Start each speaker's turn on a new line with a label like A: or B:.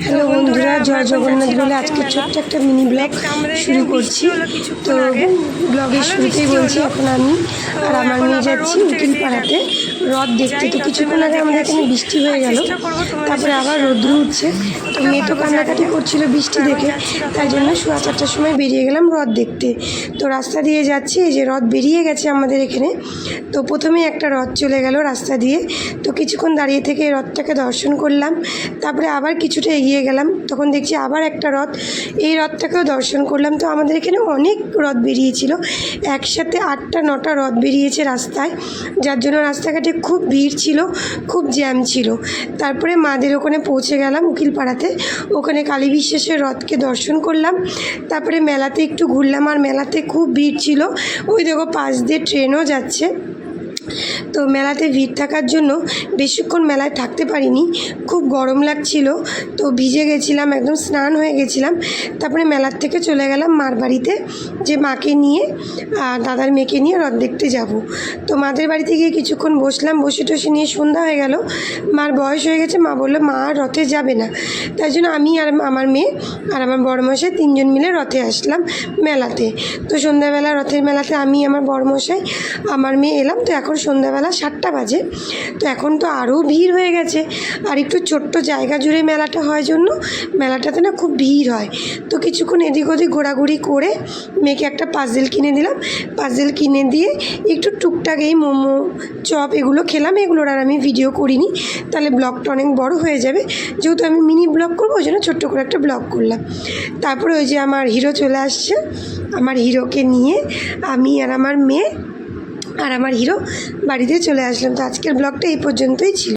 A: Hello বন্ধুরা জয় জগন্নাথ বলে আজকে ছোট্ট একটা মিনি ব্লগ শুরু করছি। তো ব্লগের শুরুতেই বলছি এখন আমি আর আমার মেয়ে যাচ্ছি উকিল পাড়াতে। রথ দেখতে তো কিছুক্ষণ আগে আমাদের এখানে বৃষ্টি হয়ে গেল। তারপরে আবার রৌদ্র উঠছে। তো মেয়ে তো কান্নাকাটি করছিল বৃষ্টি দেখে। তাই জন্য সোয়া চারটার সময় বেরিয়ে গেলাম রথ দেখতে। তো রাস্তা দিয়ে যাচ্ছি এই যে রথ বেরিয়ে গেছে আমাদের এখানে। তো প্রথমে একটা রথ চলে গেল রাস্তা দিয়ে। তো কিছুক্ষণ দাঁড়িয়ে থেকে রথটাকে দর্শন করলাম। তারপরে আবার কিছুটা এগিয়ে গেলাম। তখন দেখছি আবার একটা রথ। এই রথটাকেও দর্শন করলাম। তো আমাদের এখানে অনেক রথ বেরিয়েছিল। একসাথে আটটা, নটা রথ বেরিয়েছে রাস্তায়। যার জন্য রাস্তাঘাটে খুব ভিড় ছিল, খুব জ্যাম ছিল। তারপরে মাদের ওখানে পৌঁছে গেলাম উকিলপাড়াতে। ওখানে কালী বিশ্বাসের রথকে দর্শন করলাম। তারপরে মেলাতে একটু ঘুরলাম। আর মেলাতে খুব ভিড় ছিল। ওই দেখো, পাশ দিয়ে ট্রেনও যাচ্ছে। তো মেলাতে ভিড় থাকার জন্য বেশিক্ষণ মেলায় থাকতে পারিনি। খুব গরম লাগছিল, তো ভিজে গেছিলাম, একদম স্নান হয়ে গেছিলাম। তারপরে মেলার থেকে চলে গেলাম মার বাড়িতে, যে মাকে নিয়ে আর দাদার মেয়েকে নিয়ে রথ দেখতে যাব। তো মাদের বাড়িতে গিয়ে কিছুক্ষণ বসলাম, বসে টসে নিয়ে সন্ধ্যা হয়ে গেল। মার বয়স হয়ে গেছে, মা বলল, মা আর রথে যাবে না। তাই জন্য আমি আর আমার মেয়ে আর আমার বড়মশাই তিনজন মিলে রথে আসলাম মেলাতে। তো সন্ধ্যাবেলা রথের মেলাতে আমি, আমার বড়মশাই, আমার মেয়ে এলাম। তো এখন সন্ধ্যাবেলা সাতটা বাজে। তো এখন তো আরও ভিড় হয়ে গেছে। আর একটু ছোট্ট জায়গা জুড়ে মেলাটা হয় জন্য, মেলাটাতে না খুব ভিড় হয়। তো কিছুক্ষণ এদিক ওদিক ঘোরাঘুরি করে মেয়েকে একটা পাজেল কিনে দিলাম। পাজেল কিনে দিয়ে একটু টুকটাক এই মোমো, চপ এগুলো খেলাম। এগুলোর আর আমি ভিডিও করিনি। তাহলে ব্লগটা অনেক বড় হয়ে যাবে। যেহেতু আমি মিনি ব্লগ করব, ওই জন্য ছোট্ট করে একটা ব্লগ করলাম। তারপরে ওই যে আমার হিরো চলে আসছে। আমার হিরোকে নিয়ে আমি আর আমার মেয়ে আর আমার হিরো বাড়িতে চলে আসলাম। তো আজকের ব্লগটা এই পর্যন্তই ছিল।